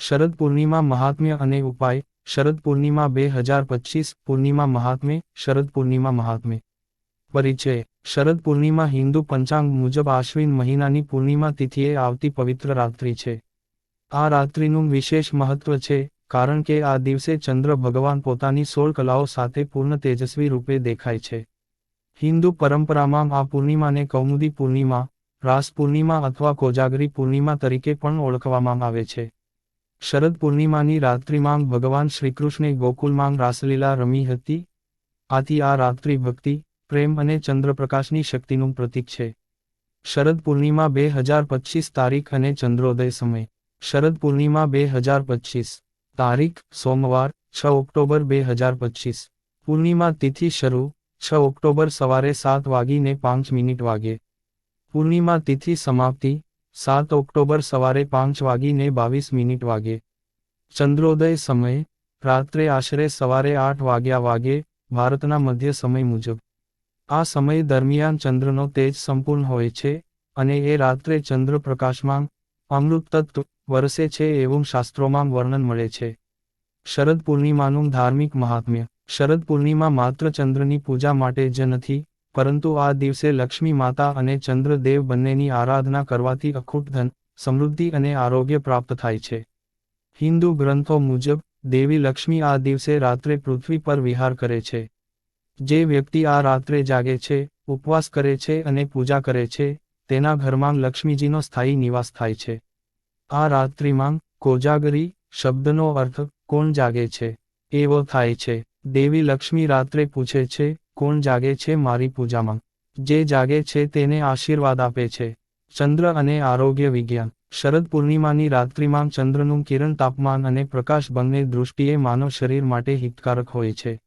શરદ પૂર્ણિમા મહાત્મ્ય અને ઉપાય, શરદ પૂર્ણિમા બે હજાર પચીસ, પૂર્ણિમા મહાત્મ્ય, શરદ પૂર્ણિમા મહાત્મ્ય. પરિચય, શરદ પૂર્ણિમા હિન્દુ પંચાંગ મુજબ આશ્વિન મહિનાની પૂર્ણિમા તિથિએ આવતી પવિત્ર રાત્રિ છે. આ રાત્રિનું વિશેષ મહત્વ છે, કારણ કે આ દિવસે ચંદ્ર ભગવાન પોતાની સોળ કલાઓ સાથે પૂર્ણ તેજસ્વી રૂપે દેખાય છે. હિન્દુ પરંપરામાં આ પૂર્ણિમાને કૌમુદી પૂર્ણિમા, રાસ પૂર્ણિમા અથવા કોજાગરી પૂર્ણિમા તરીકે પણ ઓળખવામાં આવે છે. શરદ પૂર્ણિમાની રાત્રિમાં ભગવાન શ્રીકૃષ્ણે ગોકુલમાં રાસલીલા રમી હતી. આથી આ રાત્રિ ભક્તિ, પ્રેમ અને ચંદ્રપ્રકાશની શક્તિનું પ્રતીક છે. શરદ પૂર્ણિમા બે હજાર પચીસ તારીખ અને ચંદ્રોદય સમય. શરદ પૂર્ણિમા બે હજાર પચીસ. તારીખ, સોમવાર, છ ઓક્ટોબર બે હજાર પચીસ. પૂર્ણિમા તિથિ શરૂ, છ ઓક્ટોબર સવારે સાત વાગીને પાંચ મિનિટ વાગે. પૂર્ણિમા તિથિ સમાપ્તિ સાત ઓક્ટોબર સવારે પાંચ વાગીને બાવીસ મિનિટ વાગે. ચંદ્રોદય સમય, રાત્રે આશરે સવારે આઠ વાગ્યા વાગે, ભારતના મધ્ય સમય મુજબ. આ સમય દરમિયાન ચંદ્રનો તેજ સંપૂર્ણ હોય છે અને એ રાત્રે ચંદ્ર પ્રકાશમાં અમૃત વરસે છે એવું શાસ્ત્રોમાં વર્ણન મળે છે. શરદ પૂર્ણિમાનું ધાર્મિક મહાત્મ્ય. શરદ પૂર્ણિમા માત્ર ચંદ્રની પૂજા માટે જ નથી પરંતુ આ દિવસે લક્ષ્મી માતા અને ચંદ્રદેવ બંનેની આરાધના કરવાથી અખૂટ ધન, સમૃદ્ધિ અને આરોગ્ય પ્રાપ્ત થાય છે. હિન્દુ ગ્રંથો મુજબ, દેવી લક્ષ્મી આ દિવસે રાત્રે પૃથ્વી પર વિહાર કરે છે. જે વ્યક્તિ આ રાત્રે જાગે છે, ઉપવાસ કરે છે અને પૂજા કરે છે, તેના ઘરમાં લક્ષ્મીજીનો સ્થાયી નિવાસ થાય છે. આ રાત્રિમાં કોજાગરી શબ્દનો અર્થ, કોણ જાગે છે? એવો થાય છે. દેવી લક્ષ્મી રાત્રે પૂછે છે કોણ જાગે છે મારી પૂજામાં? જે જાગે છે તેને આશીર્વાદ આપે છે. ચંદ્ર અને આરોગ્ય વિજ્ઞાન. શરદ પૂર્ણિમાની રાત્રિમાં ચંદ્રનું કિરણ તાપમાન અને પ્રકાશ બંને દૃષ્ટિએ માનવ શરીર માટે હિતકારક હોય છે.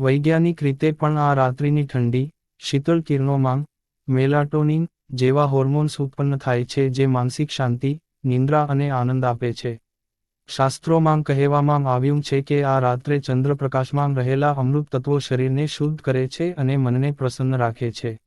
વૈજ્ઞાનિક રીતે પણ આ રાત્રિની ઠંડી, શીતળ કિરણોમાં મેલાટોનિન જેવા હોર્મોન્સ ઉત્પન્ન થાય છે જે માનસિક શાંતિ, નિંદ્રા અને આનંદ આપે છે. શાસ્ત્રોમાં કહેવામાં આવ્યું છે કે આ રાત્રે ચંદ્રપ્રકાશમાં રહેલા અમૃત તત્વો શરીરને શુદ્ધ કરે છે અને મનને પ્રસન્ન રાખે છે.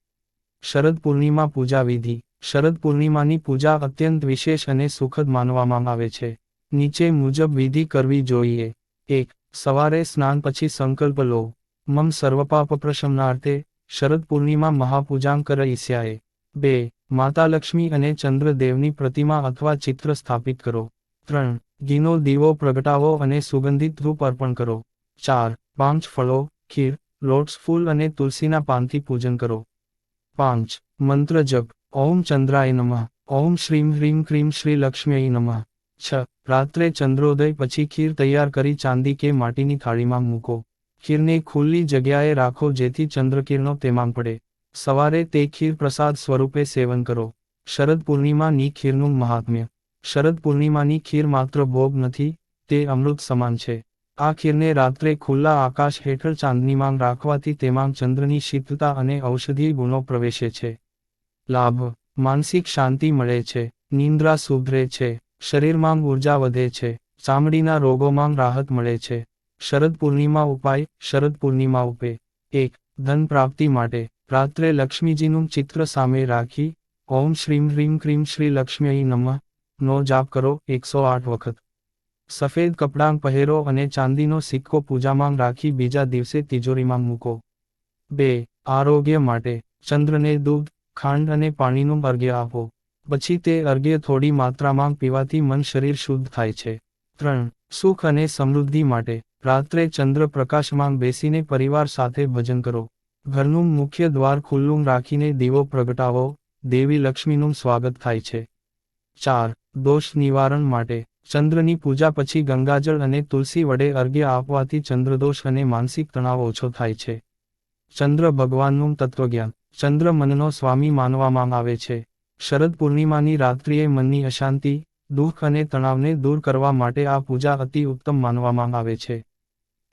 શરદ પૂર્ણિમા પૂજા વિધિ. શરદ પૂર્ણિમાની પૂજા અત્યંત વિશેષ અને સુખદ માનવામાં આવે છે. નીચે મુજબ વિધિ કરવી જોઈએ. એક, સવારે સ્નાન પછી સંકલ્પ લો. મમ સર્વપાપ પ્રશમનાર્થે શરદ પૂર્ણિમા મહાપૂજાં કર ઈસ્યાએ. બે, માતા લક્ષ્મી અને ચંદ્રદેવની પ્રતિમા અથવા ચિત્ર સ્થાપિત કરો. ત્રણ ઘીનો દીવો પ્રગટાવો અને સુગંધિત ધૂપ અર્પણ કરો. ચાર, પાંચ ફળો, ખીર, લોટ્સ ફૂલ અને તુલસીના પાનથી પૂજન કરો. પાંચ, મંત્ર જપ. ઓમ ચંદ્રાય નમઃ. ઓમ શ્રીમ હ્રીમ ક્રીમ શ્રી લક્ષ્મીય નમઃ. છ, રાત્રે ચંદ્રોદય પછી ખીર તૈયાર કરી ચાંદી કે માટીની થાળીમાં મૂકો. ખીરને ખુલ્લી જગ્યાએ રાખો જેથી ચંદ્રકિરણો તેમાં પડે. સવારે તે ખીર પ્રસાદ સ્વરૂપે સેવન કરો. શરદ પૂર્ણિમાની ખીરનું મહાત્મ્ય. શરદ પૂર્ણિમાની ખીર માત્ર ભોગ નથી, તે અમૃત સમાન છે. આ ખીરને રાત્રે ખુલ્લા આકાશ હેઠળ ચાંદનીમાં રાખવાથી તેમાં ચંદ્રની શીતળતા અને ઔષધીય ગુણો પ્રવેશે છે. લાભ, માનસિક શાંતિ મળે છે, નિંદ્રા સુધરે છે, શરીરમાં ઊર્જા વધે છે, ચામડીના રોગોમાં રાહત મળે છે. શરદ પૂર્ણિમા ઉપાય, શરદ પૂર્ણિમા ઉપે એક, ધન પ્રાપ્તિ માટે, રાત્રે લક્ષ્મીજીનું ચિત્ર સામે રાખી, ઓમ શ્રીમ હ્રીમ ક્રીમ, શ્રી લક્ષ્મી નમઃ. નો જાપ કરો, એકસો આઠ વખત. સફેદ કપડાં પહેરો અને ચાંદીનો સિક્કો પૂજામાં રાખી બીજા દિવસે તિજોરીમાં મૂકો. બે, આરોગ્ય માટે, ચંદ્રને દૂધ, ખાંડ અને પાણીનું અર્ઘ્ય આપો. પછી તે અર્ઘ્ય થોડી માત્રામાં પીવાથી મન શરીર શુદ્ધ થાય છે. ત્રણ, સુખ અને સમૃદ્ધિ માટે, રાત્રે ચંદ્ર પ્રકાશમાં બેસીને પરિવાર સાથે ભજન કરો. ઘરનું મુખ્ય દ્વાર ખુલ્લું રાખીને દીવો પ્રગટાવો. દેવી લક્ષ્મીનું સ્વાગત થાય છે. ચાર, દોષ નિવારણ માટે, ચંદ્રની પૂજા પછી ગંગાજળ અને તુલસી વડે અર્ઘ્ય આપવાથી ચંદ્રદોષ અને માનસિક તણાવ ઓછો થાય છે. ચંદ્ર ભગવાનનું તત્વજ્ઞાન, ચંદ્ર મનનો સ્વામી માનવામાં આવે છે. શરદ પૂર્ણિમાની રાત્રિએ મનની અશાંતિ, દુઃખ અને તણાવને દૂર કરવા માટે આ પૂજા અતિ ઉત્તમ માનવામાં આવે છે.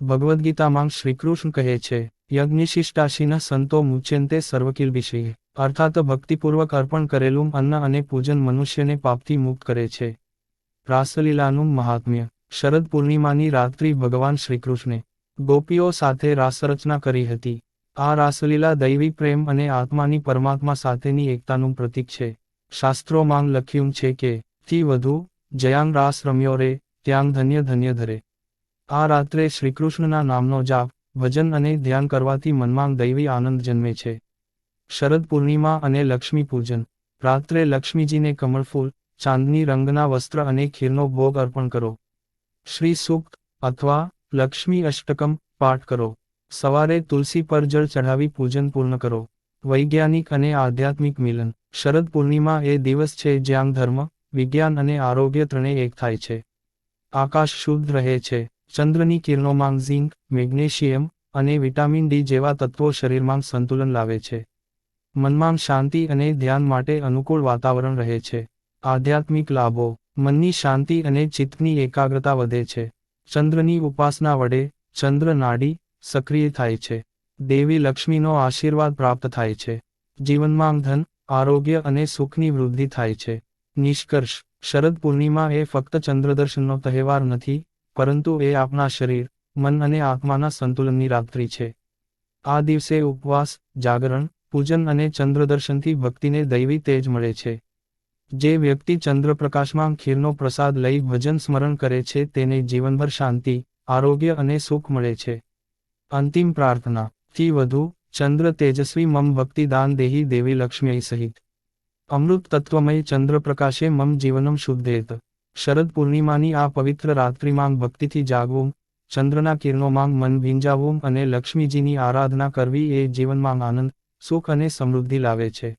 ભગવદ્ ગીતામાં શ્રીકૃષ્ણ કહે છે, યજ્ઞશિષ્ટાશીના સંતો મુચ્યંતે સર્વકિલ વિષય અર્થાત ભક્તિપૂર્વક અર્પણ કરેલું અન્ન અને પૂજન મનુષ્યને પાપથી મુક્ત કરે છે. રાસલીલાનું મહાત્મ્ય. શરદ પૂર્ણિમાની રાત્રિ ભગવાન શ્રીકૃષ્ણે ગોપીઓ સાથે રાસરચના કરી હતી. આ રાસલીલા દૈવી પ્રેમ અને આત્માની પરમાત્મા સાથેની એકતાનું પ્રતીક છે. શાસ્ત્રોમાં લખ્યું છે કે, થી વધુ જયાંગ રાસ રમ્યો રે ત્યાં ધન્ય ધન્ય ધરે. આ રાત્રે શ્રીકૃષ્ણના નામનો જાપ, ભજન અને ધ્યાન કરવાથી મનમાં દૈવી આનંદ જન્મે છે. શરદ પૂર્ણિમા અને લક્ષ્મી પૂજન. રાત્રે લક્ષ્મીજીને કમળફૂલ, ચાંદની રંગના વસ્ત્ર અને ખીરનો ભોગ અર્પણ કરો. શ્રી સૂક્ત અથવા લક્ષ્મી અષ્ટકમ પાઠ કરો. સવારે તુલસી પર જળ ચઢાવી પૂજન પૂર્ણ કરો. વૈજ્ઞાનિક અને આધ્યાત્મિક મિલન. શરદ પૂર્ણિમા એ દિવસ છે જ્યાં ધર્મ, વિજ્ઞાન અને આરોગ્ય ત્રણેય એક થાય છે. આકાશ શુદ્ધ રહે છે. ચંદ્રની કિરણોમાં ઝિંક, મેગ્નેશિયમ અને વિટામિન ડી જેવા તત્વો શરીરમાં સંતુલન લાવે છે. મનમાં શાંતિ અને ધ્યાન માટે અનુકૂળ વાતાવરણ રહે છે. આધ્યાત્મિક લાભો. મનની શાંતિ અને ચિત્તની એકાગ્રતા વધે છે. ચંદ્રની ઉપાસના વડે ચંદ્ર નાડી સક્રિય થાય છે. દેવી લક્ષ્મીનો આશીર્વાદ પ્રાપ્ત થાય છે. જીવનમાં ધન, આરોગ્ય અને સુખની વૃદ્ધિ થાય છે. નિષ્કર્ષ. શરદ પૂર્ણિમા એ ફક્ત ચંદ્રદર્શનનો તહેવાર નથી, પરંતુ એ આપણા શરીર, મન અને આત્માના સંતુલનની રાત્રિ છે. આ દિવસે ઉપવાસ, જાગરણ પૂજન અને ચંદ્રદર્શનથી ભક્તિને દૈવી તેજ મળે છે. જે વ્યક્તિ ચંદ્રપ્રકાશમાં ખીરનો પ્રસાદ લઈ ભજન સ્મરણ કરે છે, તેને જીવનભર શાંતિ, આરોગ્ય અને સુખ મળે છે. અંતિમ પ્રાર્થના થી વધુ, ચંદ્ર તેજસ્વી મમ ભક્તિદાન દેહી દેવી લક્ષ્મી સહિત. અમૃત તત્વમય ચંદ્રપ્રકાશે મમ જીવનમ શુદ્ધેત. શરદ પૂર્ણિમાની આ પવિત્ર રાત્રિમાં ભક્તિથી જાગવું, ચંદ્રના કિરણોમાં મન ભીંજાવવું અને લક્ષ્મીજીની આરાધના કરવી એ જીવનમાં આનંદ સુખ અને સમૃદ્ધિ લાવે છે.